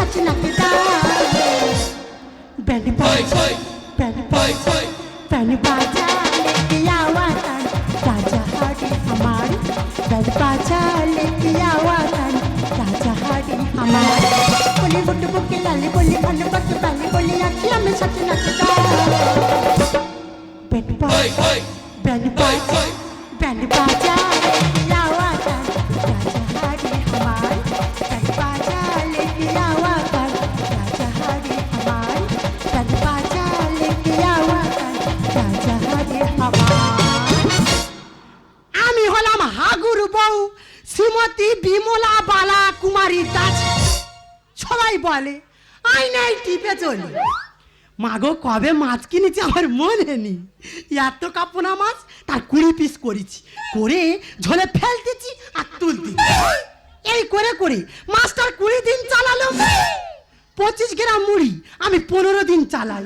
সাথে নাতে দাঁড়ালে ব্যান্ডে বাজালে ব্যান্ডে বাজালে ব্যান্ডে বাজালে কিয়াওয়া তান রাজা হারি আমার ব্যান্ডে বাজালে কিয়াওয়া তান রাজা হারি আমার বলি বুট বুকে লালি বলি ভালো পাতে বালি বলি আঁকি আমি সাথে নাতে দাঁড়ালে ব্যান্ডে বাজালে ব্যান্ডে বাজালে ব্যান্ডে বাজালে শ্রীমতী বিমলা বালা কুমারী দাস। সবাই বলে আয়নায় টিপে চলি। মাগো, কবে মাছ কিনেছি আমার মনে নেই। এত কাপনা মাছ, তার কুড়ি পিস করেছি। করে ঝোলে ফেলতেছি আর তুলতেছি এই করে করে মাছটার কুড়ি দিন চালালো। পঁচিশ গ্রাম মুড়ি আমি পনেরো দিন চালাই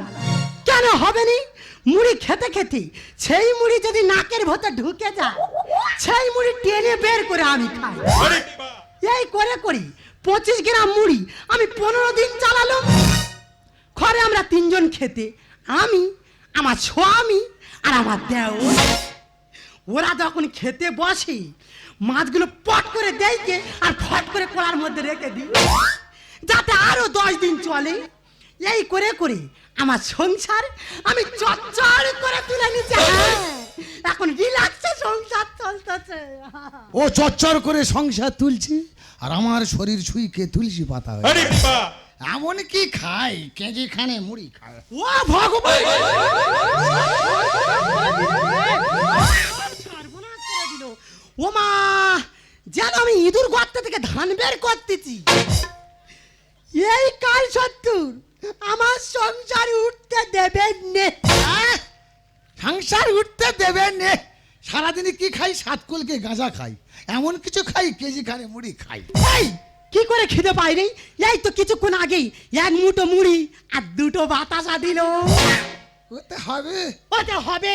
কেন হবে নি? মুড়ি খেতে খেতে সেই মুড়ি যদি নাকের ভেতর ঢুকে যায় সেই মুড়ি টেনে বের করে আমি খাই। এই করে করি পঁচিশ গ্রাম মুড়ি আমি পনেরো দিন চালালাম। ঘরে আমরা তিনজন খেতে আমি আমার স্বামী আর আমার দেও ওরা যখন খেতে বসে মাছগুলো পট করে দেয়কে আর ফট করে কড়ার মধ্যে রেখে দিই যাতে আরও দশ দিন চলে। এই করে করে আমার সংসার আমি চচ্চর করে তুলে নিচ্ছি হ্যাঁ, এখন রিল্যাক্সে সংসার চলতেছে। ও চচ্চর করে সংসার তুলছি আর আমার শরীর ছুঁইকে তুলসী পাতা হয়ে আরে বাবা। এমন কি খাই কেজি খানে মুড়ি খায়? ও ভগবান! সর্বনাশ করে দিল। ও মা যেন আমি ইঁদুর গর্ত থেকে ধান বের করতেছি। এই কাল সত্তর। আমার সংসার উঠতে দেবে নে। আহ! সংসার উঠতে দেবে নে। সারাদিনে কি খাই? সাতকুলকে গাঁজা খাই। এমন কিছু খাই কেজি খানে মুড়ি খাই। এই কি করে খেতে পাইনি এই তো কিছুক্ষণ আগেই এক মুঠো মুড়ি আর দুটো বাতাসা দিল। ওতে হবে। ওতে হবে।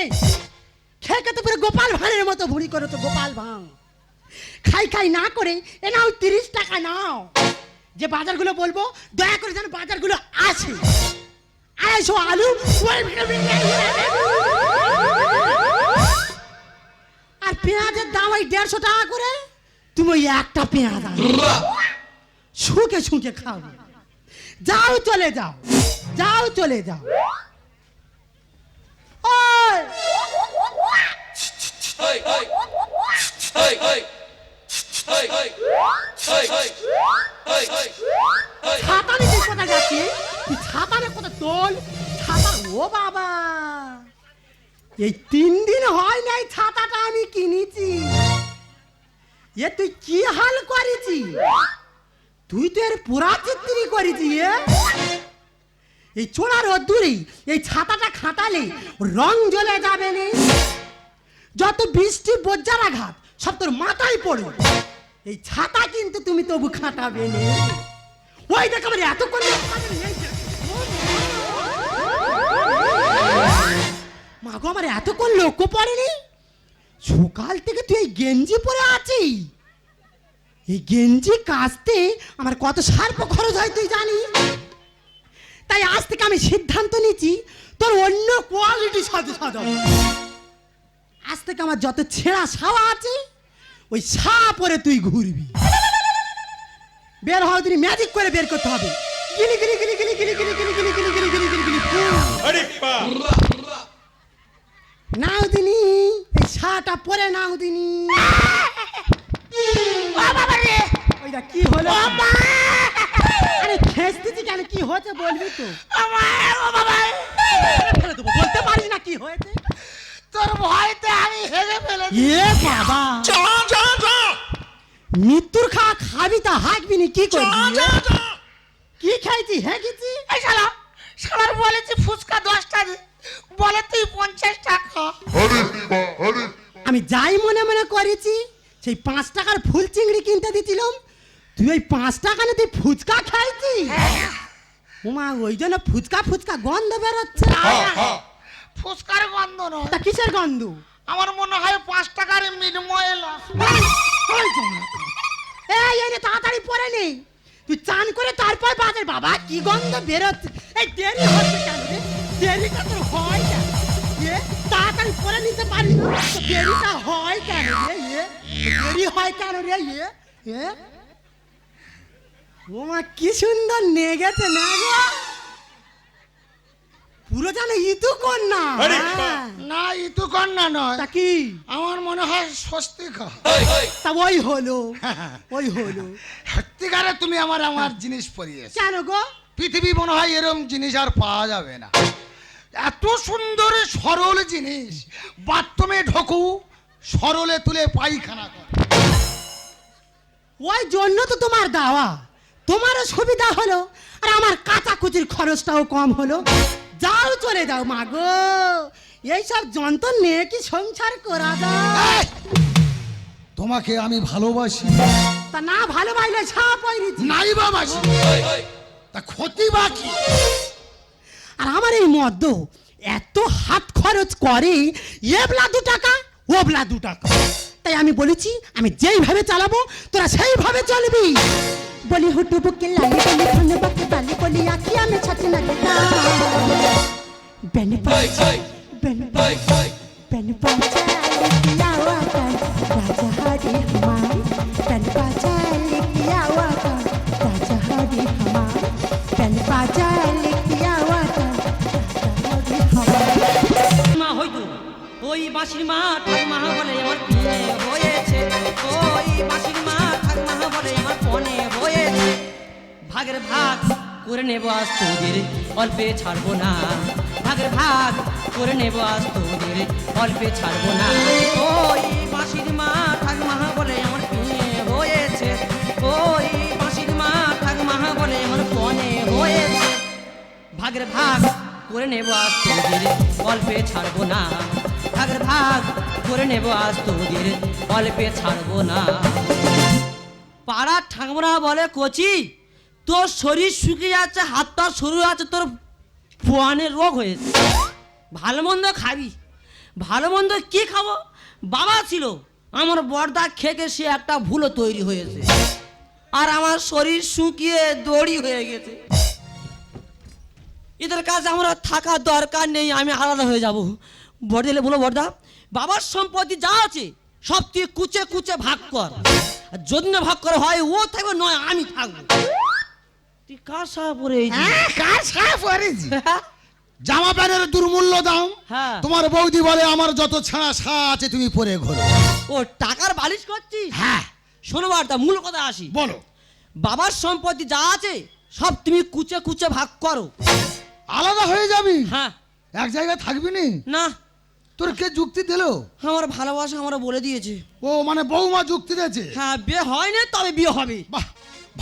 খেয়ে তো পুরো গোপাল ভাঁড়ের মতো ভুড়ি করো তো গোপাল ভাঁড়। খাই খাই না করে এ নাও তিরিশ টাকা নাও। যে বাজারগুলো বলব দয়া করে যেন বাজারগুলো আসে আড়াইশো আলু আর পেঁয়াজের দাম ওই দেড়শো টাকা করে তুমি ওই একটা পেঁয়াজ শুকে শুকে খাও যাও চলে যাও যাও চলে যাও ওই ছাতা নিতে কোথায় যাচ্ছি তুই ছাতা নে কোথায় তোল? ছাতা ও বাবা! এই তিন দিন হয় নাই ছাতাটা আমি কিনেছি। এ তুই কি হাল করেছি? তুই তো এর পুরা চিত্রি করেছি, এ। এই চোরার অদূরেই এই ছাতাটা খাটালে রং জ্বলে যাবে যত বৃষ্টি বজ্জার আঘাত সব তোর মাথায় পড়ে এই ছাতা কিন্তু তুমি তবু খাটাবে ওই দেখ আমার এত করে মাগো আমার এতক্ষণ লক্ষ্য পড়েনি? সকাল থেকে তুই এই গেঞ্জি পরে আছিস? এই গেঞ্জি কাচতে আমার কত সার্প খরচ হয় তুই জানিস? তাই আজ থেকে আমি সিদ্ধান্ত নিচ্ছি তোর অন্য কোয়ালিটি সাজাবো। আজ থেকে আমার যত ছেঁড়া সাওয়া আছে ওই সা পরে তুই ঘুরবি বের হওয়া দিন ম্যাজিক করে বের করতে হবে গিলি গিলি গিলি গিলি গিলি গিলি গিলি গিলি গিলি গিলি গিলি গিলি গিলি বাবা নাও দিনি এই সাটা পরে নাও দিনি ওইটা কি হলো আরে খেসতেছি কেন কি হয়েছে বলবি তো ফেলে দেবো, বলতে পারিস না কি হয়েছে তোর ভয়তে আমি হেরে ফেলে এ বাবা। মৃত্যুর খা খাবি তা হাঁকবি নি কি করবি? এ? কি খাইছি হেঁকেছি? এই শালা শালার বলেছি ফুচকা দশটা দে। বলে তুই পঞ্চাশ টাকা আমি যাই মনে মনে করেছি সেই পাঁচ টাকার ফুল চিংড়ি কিনতে দিছিলাম। তুই ওই পাঁচ টাকা না তুই ফুচকা খাইছি ওমা ওই জন্য ফুচকা ফুচকা গন্ধ বেরোচ্ছে। গন্ধ নয় তা কিসের গন্ধ? আমার মনে হয় পাঁচ টাকার মিনময় লস এই এই রে, তাড়াতাড়ি পরে নেই তুই চান করে তারপর বাজার। বাবা কি গন্ধ বেরোচ্ছে? এই দেরি হচ্ছে কেন রে? দেরিটা তোর হয় কেন? এ তাড়াতাড়ি করে নিতে পারি না? তো দেরিটা হয় কেন রে? এ দেরি হয় কেন রে? এ এ? ওমা কি সুন্দর নেগেছে না গো? পুরো জানে ইতু কন্যা। আরে হ্যাঁ। না। ইতু কন্যা নয়। তা কি? আমার মনে হয় স্বস্তিকা তা ওই হলো ওই হলো। সত্যিকারে তুমি আমার আমার জিনিস পরিয়েছ। কেন গো? পৃথিবী মনে হয় এরম জিনিস আর পাওয়া যাবে না। এত সুন্দর সরল জিনিস। বাথরুমে ঢোকু সরলে তুলে পায়খানা কর। ওই জন্য তো তোমার দেওয়া। তোমারও সুবিধা হলো আর আমার কাচাকুচির খরচটাও কম হলো। যাও চলে যাও মা গো। এইসব যন্ত্র নিয়ে কি সংসার করা যায়? তোমাকে আমি ভালোবাসি। তা না ভালো ভাইলে ছাপ নাই বাবাসি তা ক্ষতি বাকি আর আমার এই মদ্য এত হাত খরচ করে এবলা দু টাকা ওবলা দু টাকা। তাই আমি বলেছি আমি যেইভাবে চালাবো তোরা সেইভাবে চলবি। বলি হুটু বুকে লালি বলি ধনে বাকে বালি বলি আকি আমি ছাতি না। গেতা বেন বাজা বেন বাজা বেন ওয়াকার রাজা হারি হামার বাঁশির মা ঠাকুমা বলে, আমার বিয়ে হয়েছে। ওই বাঁশির মা ঠাকুমা বলে, আমার পনে হয়েছে। ভাগের ভাগ করে নেব আজ তোদের, অল্পে ছাড়বো না। ভাগের ভাগ করে নেব আজ তোদের, অল্পে ছাড়বো না। ওই বাঁশির মা ঠাকুমা বলে, আমার বিয়ে হয়েছে। ওই বাঁশির মা ঠাকুমা বলে, আমার পনে হয়েছে। ভাগের ভাগ করে নেব আজ তোদের, অল্পে ছাড়বো না। ভাগের ভাগ করে নেব আজ তোদের, অল্পে ছাড়বো না। পাড়ার ঠাকুমরা বলে, কচি, তোর শরীর শুকিয়ে যাচ্ছে হাত পা সরু আছে, তোর পোয়ানের রোগ হয়েছে। ভালো মন্দ খাবি। ভালো মন্দ কি খাব? বাবা ছিল। আমার বর্দা খেকে সে একটা ভুলো তৈরি হয়েছে। আর আমার শরীর শুকিয়ে দড়ি হয়ে গেছে। এদের কাছে আমরা থাকা দরকার নেই, আমি আলাদা হয়ে যাব। বড়দিলে বলো বড়দা বাবার সম্পত্তি যা আছে সব তুই কুচে কুচে ভাগ কর। আর যদি না ভাগ করা হয় ও থাকবে নয় আমি থাকব। তুই কার সাহা পরে এই যে? হ্যাঁ, কার সাহেব পরেছি জামা প্যান্টের দুর্মূল্য দাম হ্যাঁ। তোমার বৌদি বলে আমার যত ছাড়া সা আছে তুমি পরে ঘোরো। ও টাকার বালিশ করছিস? হ্যাঁ। শোনো বার্তা মূল কথা আসি। বলো। বাবার সম্পত্তি যা আছে সব তুমি কুচে কুচে ভাগ করো। আলাদা হয়ে যাবি? হ্যাঁ। এক জায়গায় থাকবি নি? না। তোর কে যুক্তি দিল? আমার ভালোবাসা আমরা বলে দিয়েছে। ও মানে বৌমা যুক্তি দিয়েছে? হ্যাঁ বিয়ে হয় না তবে বিয়ে হবে। বাহ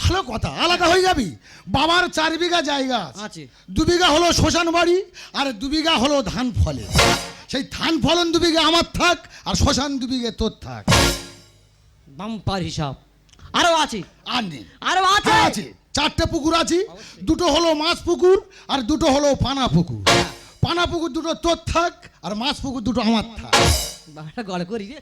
ভালো কথা আলাদা হয়ে যাবি। বাবার চার বিঘা জায়গা আছে। দু বিঘা হলো শ্মশান বাড়ি আর দু বিঘা হলো ধান ফলে। সেই ধান ফলন দু বিঘা আমার থাক আর শ্মশান দু বিঘে তোর থাক। বাম্পার হিসাব। আরও আছে। আর নেই। আরও আছে। হ্যাঁ, আছে। চারটে পুকুর আছে। দুটো হলো মাছ পুকুর আর দুটো হলো পানা পুকুর। পানা পুকুর দুটো তোর থাক আর মাছ পুকুর দুটো আমার থাক। বাবাটা গড় করি রে।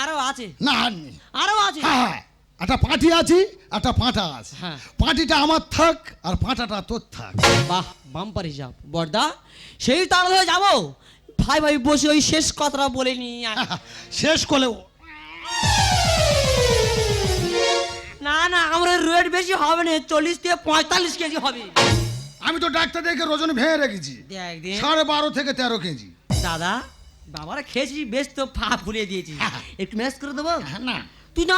আরও আছে। না আর নেই। আরও আছে। হ্যাঁ একটা পাঁঠি আছে একটা পাঁঠা আছে। হ্যাঁ। পাঁঠিটা আমার থাক আর পাঁঠাটা তোর থাক। বাহ বাম্পার হিসাব বর্দা সেই তাড়া হয়ে যাব? ভাই ভাই বসে ওই শেষ কথাটা বলে নি। শেষ করলেও না না আমরা রেট বেশি হবে না চল্লিশ থেকে পঁয়তাল্লিশ কেজি হবে। আমি তো ডাক্তার দেখে ওজন ভেঙে রেখেছি। দেখ সাড়ে বারো থেকে তেরো কেজি। দাদা বাবারা খেয়েছি বেশ তো পা ফুলে দিয়েছি। একটু ম্যাচ করে দেবো? না। তুই না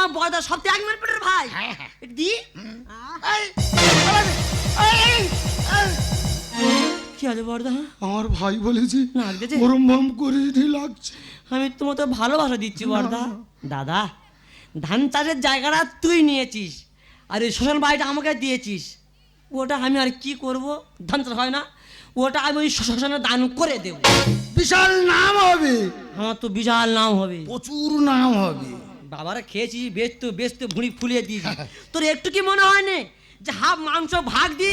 সব থেকে এক মিনিট পেটের ভাই। দি। কি আছে বর্দা আমার ভাই বলেছি? ওরম ভাম করে লাগছে। আমি তোমার তো ভালোবাসা দিচ্ছি বর্দা দাদা ধান চাষের জায়গাটা তুই নিয়েছিস। আর এই শ্মশান বাড়িটা আমাকে দিয়েছিস। ওটা আমি আর কি করব ধান চাষ হয় না ওটা আমি ওই শ্মশানে দান করে দেব বিশাল নাম হবে আমার তো বিশাল নাম হবে প্রচুর নাম হবে বাবারা খেয়েছি বেশ তো বেশ তো ভুঁড়ি ফুলিয়ে দিয়েছি তোর একটু কি মনে হয় না যে হাফ মাংস ভাগ দি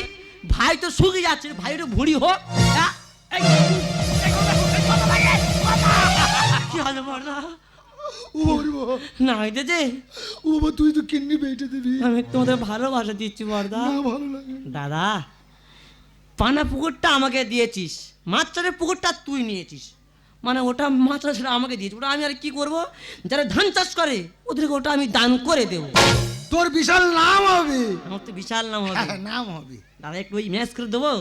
ভাই তো শুকিয়ে যাচ্ছে ভাই একটু ভুঁড়ি হোক হ্যাঁ? কি হলো বর্দা ও বাবারে বাবা না ও বাবা তুই তো বেটে দিবি। আমি তোমাদের ভালোবাসা দিচ্ছি বর্দা ভালো লাগে দাদা পানা পুকুরটা আমাকে দিয়েছিস। মাছ পুকুরটা তুই নিয়েছিস। মানে ওটা মাছ চাষটা আমাকে দিয়েছিস। ওটা আমি আর কি করব? যারা ধান চাষ করে ওদেরকে ওটা আমি দান করে দেবো। তোর বিশাল নাম হবে। আমার তো বিশাল নাম হবে। হ্যাঁ, নাম হবে। দাদা একটু ওই ম্যাচ করে দেবো?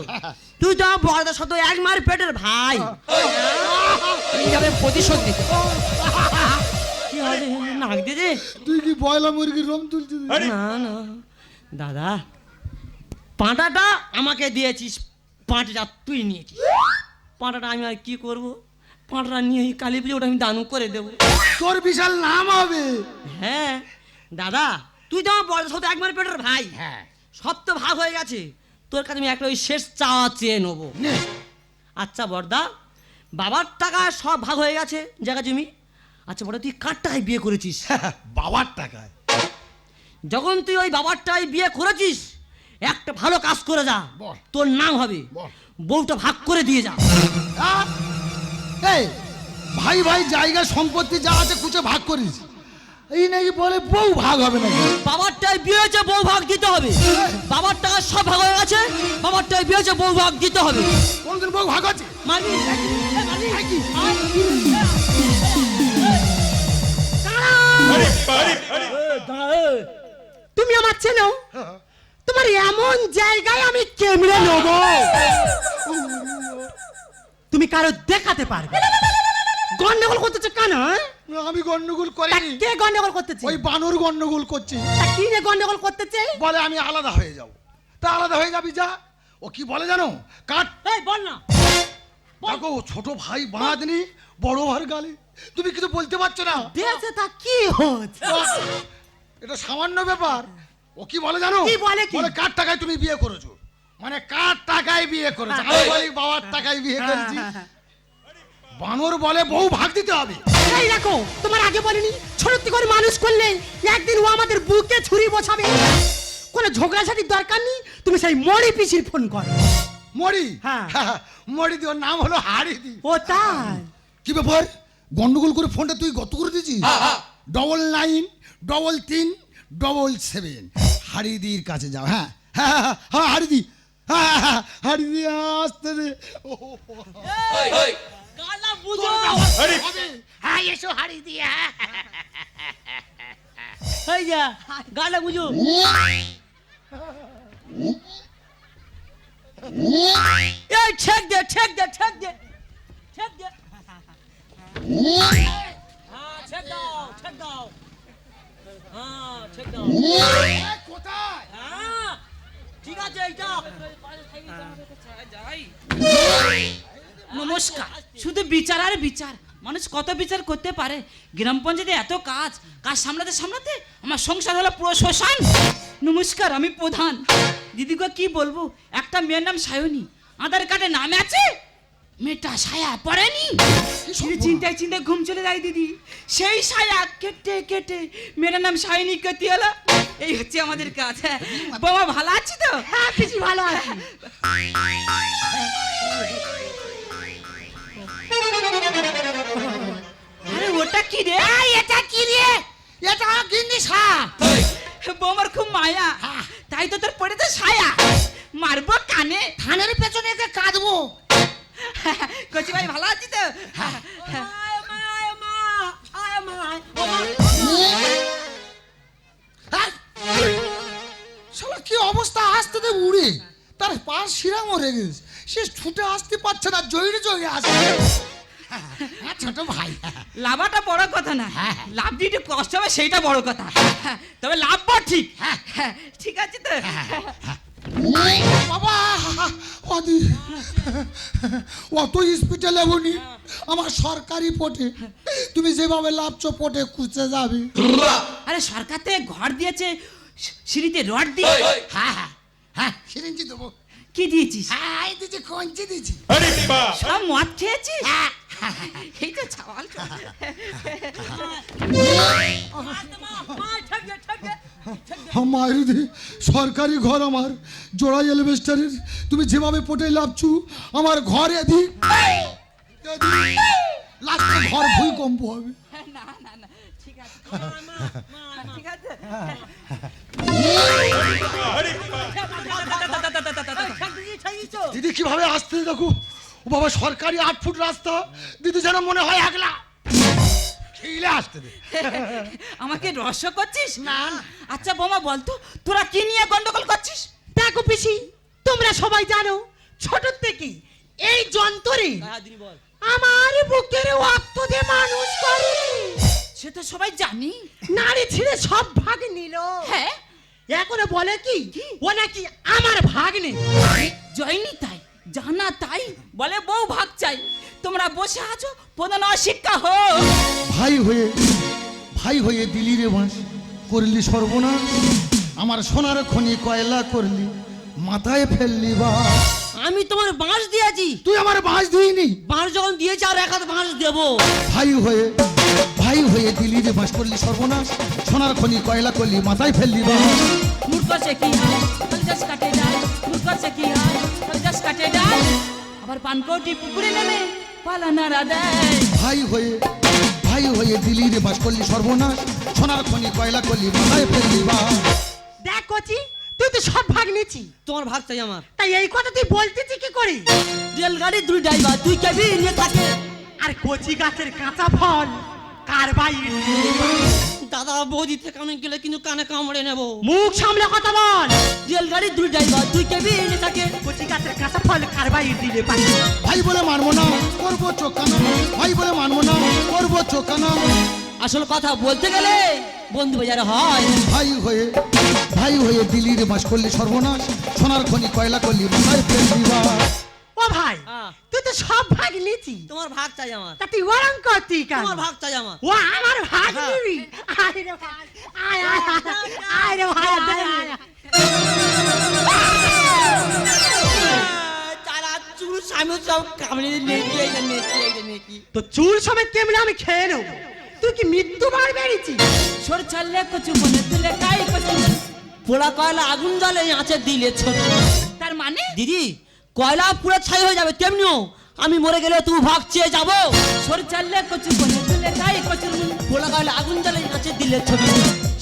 তুই তো বড়দার সাথে এক মার পেটের ভাই। এইভাবে প্রতিশোধ হবে দিয়ে তুই কি বয়লা মুরগির রম তুলছিস? না না। দাদা পাঁটাটা আমাকে দিয়েছিস পাঁচটা তুই নিয়েছিস। পাঁটাটা আমি আর কি করব? পাঁটাটা নিয়ে এই কালী পুজো ওটা আমি দান করে দেবো। তোর বিশাল নাম হবে। হ্যাঁ। দাদা তুই তো আমার বড় সাথে একবার পেটের ভাই। হ্যাঁ। সব তো ভাগ হয়ে গেছে। তোর কাছে আমি একটা ওই শেষ চাওয়া চেয়ে নেব। আচ্ছা বর্দা বাবার টাকা সব ভাগ হয়ে গেছে জায়গা জমি। আচ্ছা বড় তুই কার টাকায় বিয়ে করেছিস বাবার টাকায় যখন তুই ওই বাবারটাই বিয়ে করেছিস একটা ভালো কাজ করে যা তোর নাম হবে বউটা ভাগ করে দিয়ে যা! এই ভাই ভাই জায়গা সম্পত্তি যা আছে কুচে ভাগ করিস এই নাকি বলে বউ ভাগ হবে নাকি বাবারটাই বিয়ে হয়েছে বউ ভাগ দিতে হবে বাবার টাকা সব ভাগ হয়ে গেছে বাবারটাই বিয়ে হয়েছে বউ ভাগ দিতে হবে কোনদিন বউ ভাগ আছে মানি তুমি আমার চেনো তোমার এমন জায়গায় আমি কেমড়ে নেব? তুমি কারও দেখাতে পারবে। গন্ডগোল করতেছে কেন হ্যাঁ? আমি গন্ডগোল তা করিনি কে গন্ডগোল করতেছে? ওই বানর গন্ডগোল করছে। কি নিয়ে গন্ডগোল করতেছে? বলে আমি আলাদা হয়ে যাব। তা আলাদা হয়ে যাবি যা। ও কি বলে জানো? কাট। এই বল না। দেখো ছোট ভাই বাঁধনি বড় ভার গালে। তুমি কিছু বলতে পারছ না? দেশে তা কি হচ্ছে? এটা সামান্য ব্যাপার। ও কি বলে জানো? কি বলে কি? বলে কার টাকায় তুমি বিয়ে করেছ? মানে কার টাকায় বিয়ে করেছ? আমি বলি বাবার টাকায় বিয়ে করেছি। বানর বলে বউ ভাগ দিতে হবে। এই দেখো তোমার আগে বলিনি ছোট করে মানুষ করলে একদিন ও আমাদের বুকে ছুরি বসাবে। কোনো ঝগড়াঝাটির দরকার নেই তুমি সেই মরি পিসির ফোন করো। মরি? হ্যাঁ। মরি দি ওর নাম হলো হাড়ি দি ও তাই। কি ব্যাপার? গন্ডগোল করে ফোনটা তুই গত করে দিয়েছিস? ডবল নাইন ডবল তিন ডবল সেভেন হারিদির কাছে যাও হ্যাঁ। হ্যাঁ হ্যাঁ, হ্যাঁ হারিদি। হ্যাঁ হ্যাঁ, হ্যাঁ হারিদি আসতে রে হ্যাঁ এসো হ্যাঁ। গালা বুঝো। এই ঠেক দে ঠেক দে ঠেক দে ঠেক দে। হ্যাঁ নমস্কার। শুধু বিচার আর বিচার। মানুষ কত বিচার করতে পারে? গ্রাম পঞ্চায়েতে এত কাজ। কাজ সামলাতে সামলাতে আমার সংসার হলো পুরো শ্মশান। নমস্কার, আমি প্রধান। দিদিকে কি বলব? একটা মেয়ের নাম সায়নী। আধার কার্ডে নাম আছে? মেয়েটা সায়া পড়েনি? শুধু চিন্তায় চিন্তায় ঘুম চলে যায় দিদি। সেই সায়া কেটে কেটে মেয়েটার নাম সায়নী কেটে এলো এই হচ্ছে আমাদের কাজ হ্যাঁ। বাবা ভালো আছি তো? হ্যাঁ পিসি ভালো আছি। আরে ওটা কি রে? এটা কি রে? এটা গিন্নি সা বোমার খুব মায়া। তাই তো তোর পড়েছে ছায়া। মারবো কানে। ধানের পেছনে একে কাঁদবো। কচি ভাই ভালো আছি তো? শালা কি অবস্থা আসতে দে উড়ে তার পাশ শিরা মরে গেছে সে ছুটে আসতে পারছে না জয়রে জয়রে আসছে ছোট ভাই লাভাটা বড় কথা না লাভ দিয়ে কষ্ট হবে সেইটা বড় কথা তবে লাভ ঠিক ঠিক আছে তো বাবা অদি অত স্পিডে লেবনি আমার সরকারি পটে। তুমি যেভাবে লাভছো পটে খুঁজতে যাবে। আরে সরকার থেকে ঘর দিয়েছে সিঁড়িতে রড দিয়ে। হ্যাঁ হ্যাঁ হ্যাঁ। সিরিঞ্জি দেবো। কি দিয়েছিস? হ্যাঁ এই দিচ্ছি কঞ্চি দিচ্ছি সব মদ খেয়েছিস? এই তো চাওয়াল মায়ের সরকারি ঘর আমার জোড়াই এলিভেস্টারের তুমি যেভাবে পটে লাভছু আমার ঘর এদিক। লাস্টে ঘর ভূমিকম্প হবে। না না না ঠিক আছে দিদি কীভাবে আসতে দেখো? ও বাবা সরকারি আট ফুট রাস্তা। দিদি যেন মনে হয় একলা। ঠেলে আসতে দে আমাকে রহস্য করছিস? না আচ্ছা বোমা বলতো তোরা কি নিয়ে গন্ডগোল করছিস? দেখো পিসি তোমরা সবাই জানো ছোট থেকে এই যন্ত্রে হ্যাঁ বল। আমার বুকের রক্ত দিয়ে মানুষ করে। সে তো সবাই জানি। নারী ছিঁড়ে সব ভাগ নিল। হ্যাঁ? এখন বলে কি? ও নাকি আমার ভাগ নেই জয়নি তাই জানা তাই বলে বউ ভাগ চাই। তোমরা বসে আছো প্রধান অশিক্ষা হো ভাই হয়ে ভাই হয়ে দিলি রে বাঁশ করলি সর্বনাশ। আমার সোনার খনি কয়লা করলি মাথায় ফেললি বা আমি তোমার বাঁশ দিয়েছি। তুই আমার বাঁশ দিইনি। বাঁশ যখন দিয়েছি আর এক হাত বাঁশ দেবো। ভাই হয়ে ভাই হয়ে দিলি রে বাঁশ করলি সর্বনাশ। সোনার খনি কয়লা করলি মাথায় ফেললি বা আবার পানকৌটি পুকুরে নেমে পালানারা দেয় ভাই হয়ে ভাই হয়ে দিলি রে বাঁশ করলি সর্বনাশ। সোনার খনি কয়লা করলি মাথায় ফেললি বা দেখ কচি তুই তো সব ভাগ নিয়েছি। তোমার ভাগ চাই আমার। তাই এই কথা তুই বলতেছি কি করে? রেলগাড়ি দুই ড্রাইভার দুই কেবিন নিয়ে থাকে। আর কচি গাছের কাঁচা ফল। কারবাইর দাদা বৌদি থেকে আমি গেলে কিন্তু কানে কামড়ে নেব। মুখ সামলে কথা বল। রেলগাড়ি দুই ড্রাইভার দুই কেবিন নিয়ে থাকে। কচি গাছের কাঁচা ফল কারবাইর দিলে পাই ভাই বলে মানবো না করব চোখানা ভাই বলে মানবো না করব চোখানা আসল কথা বলতে গেলে বন্ধু বাজারে হয়। ভাই হয়ে ভাই হয়ে দিলি রে বাস করলি সর্বনাশ। সোনার খনি কয়লা করলি মাথায় ফেললি বা ও ভাই। তুই তো সব ভাগ নিয়েছি তোমার ভাগ চাই আমার। তা তুই ওরম করতি কেন? তোমার ভাগ চাই আমার। ও আমার ভাগ হ্যাঁ। নিবি? আয় রে ভাই আয় আয় রে ভাই আয় চুল সামনে সব কামড়ে নেকি এইটা নেকি এইটা নেকি। তো চুল সমেত কেমনে আমি খেয়ে নেব? তুই কি মৃত্যু বার বেরিয়েছি সর ছাড়লে কচু মনে তুলে কাই কচু। পোড়া কয়লা আগুন জ্বলে আঁচে দিলে ছোট। তার মানে? দিদি কয়লা পুরো ছাই হয়ে যাবে তেমনিও আমি মরে গেলে তুই ভাগ চেয়ে যাব। সর ছাড়লে কচু মনে তুলে কাই কচু আগুন জ্বলে আঁচে দিলে ছবি।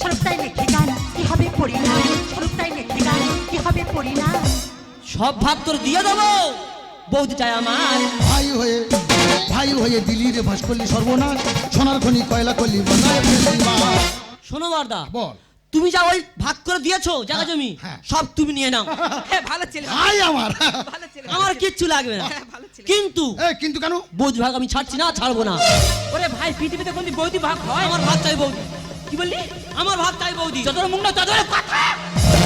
সরবটাই লেখে গান কি হবে পড়ি না সরবটাই লেখে গান কি হবে পড়ি না সব ভাগ তোর দিয়ে দেবো বৌদি চাই আমার। ভাই হয়ে ভাই হয়ে দিলি রে বাস করলি সর্বনাশ সোনার খনি কয়লা করলি মাথায় ফেললি বা শোনো বর্দা বল। তুমি যা ওই ভাগ করে দিয়েছ জায়গা জমি হ্যাঁ। সব তুমি নিয়ে নাও। হ্যাঁ ভালো ছেলে। ভাই আমার। ভালো ছেলে। আমার কিচ্ছু লাগবে না। ভালো ছেলে। কিন্তু এ কিন্তু কেন? বৌদি ভাগ আমি ছাড়ছি না ছাড়বো না। ওরে ভাই পৃথিবীতে কোনদিন বৌদি ভাগ হয়? আমার ভাগ চাই বৌদি। কি বললি? আমার ভাগ চাই বৌদি। যত মুখ না তত কথা।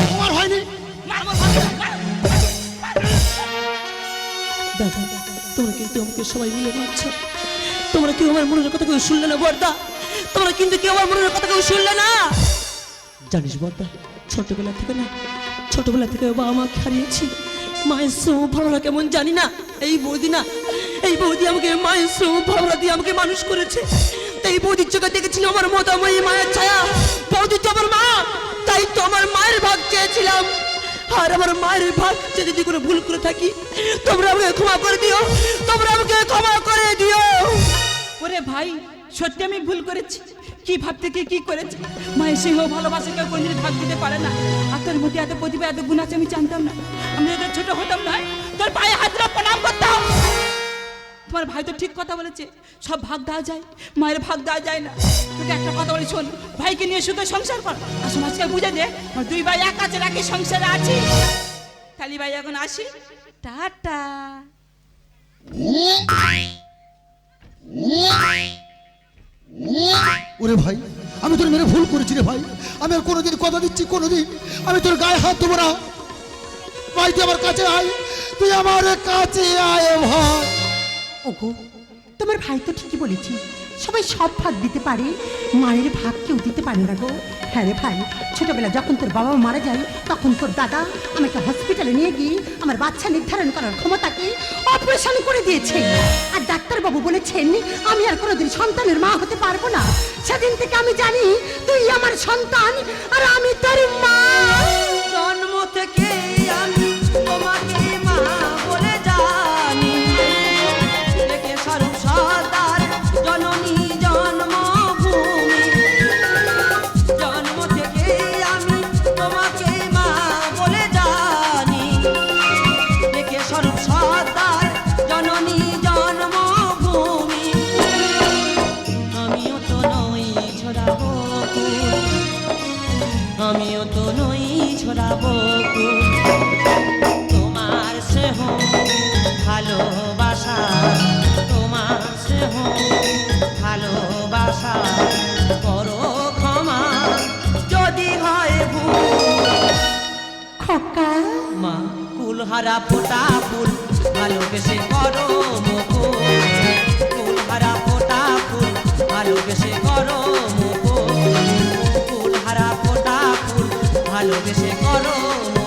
তোমার হয়নি। মার। দাদা তোমরা কিন্তু আমাকে সবাই মিলে মারছ। তোমরা কেউ আমার মনের কথা কেউ শুনলে না বর্দা। তোমরা কিন্তু কেউ আমার মনের কথা কেউ শুনলে না। জানিস বর্দা, ছোটবেলা থেকে না, ছোটবেলা থেকে বাবা মা হারিয়েছি। মায়ের সঙ্গ ভালোরা কেমন জানি না, এই বৌদি না, এই বৌদি আমাকে মায়ের সঙ্গ ভালোরা দিয়ে আমাকে মানুষ করেছে। তাই বৌদির চোখে দেখেছিল আমার মতাময়ী মায়ের ছায়া। বৌদি তো আমার মা, তাই তো আমার মায়ের ভাগ চেয়েছিলাম। আর আমার মায়ের ভাগ চেয়ে যদি কোনো ভুল করে থাকি, তোমরা আমাকে ক্ষমা করে দিও, তোমরা আমাকে ক্ষমা করে দিও। ওরে ভাই, সত্যি আমি ভুল করেছি? কি ভাবতে, কি কি করেছি? মায়ের সিংহ ভালোবাসা কেউ কোনদিন ভাগ দিতে পারে না। আর তোর মধ্যে এত প্রতিভা, এত গুণ আছে আমি জানতাম না। আমি যদি ছোট হতাম না। তোর পায়ে হাতরা প্রণাম করতাম। তোমার ভাই তো ঠিক কথা বলেছে, সব ভাগ দেওয়া যায়, মায়ের ভাগ দেওয়া যায় না। তোকে একটা কথা বলি, শোন, ভাইকে নিয়ে শুধু সংসার কর। আর সমাজকে বুঝে দে, আমার দুই ভাই এক কাছে রাখি সংসারে আছি। কালী ভাই এখন আসি। টাটা। ওরে ভাই, আমি তোর মেরে ভুল করেছি রে ভাই। আমি আর কোনোদিন কথা দিচ্ছি, কোনোদিন। আমি তোর গায়ে হাত দেবো না। ভাই, তুই আমার কাছে আয়। তুই আমার কাছে আয়, ভাই। ওগো, তোমার ভাই তো ঠিকই বলেছি। সবাই সব ভাগ দিতে পারে, মায়ের ভাগ কেউ দিতে পারে না গো। হ্যাঁ রে ভাই ছোটবেলা যখন তোর বাবা মারা যায়, তখন তোর দাদা আমাকে হসপিটালে নিয়ে গিয়ে আমার বাচ্চা নির্ধারণ করার ক্ষমতাকে অপারেশন করে দিয়েছে। আর ডাক্তারবাবু বলেছেন, আমি আর কোনোদিন সন্তানের মা হতে পারব না। সেদিন থেকে আমি জানি, তুই আমার সন্তান, আর আমি তোর মা। আমিও তো নই ছড়াব তোমার স্নেহ ভালোবাসা তোমার স্নেহ ভালোবাসা করো ক্ষমা যদি হয় ভুল। খোকা। মা কুলহারা ফোটা ফুল ভালোবেসে করো মকুল। কুলহারা ফোটা ফুল ভালোবেসে ভালোবেসে করো।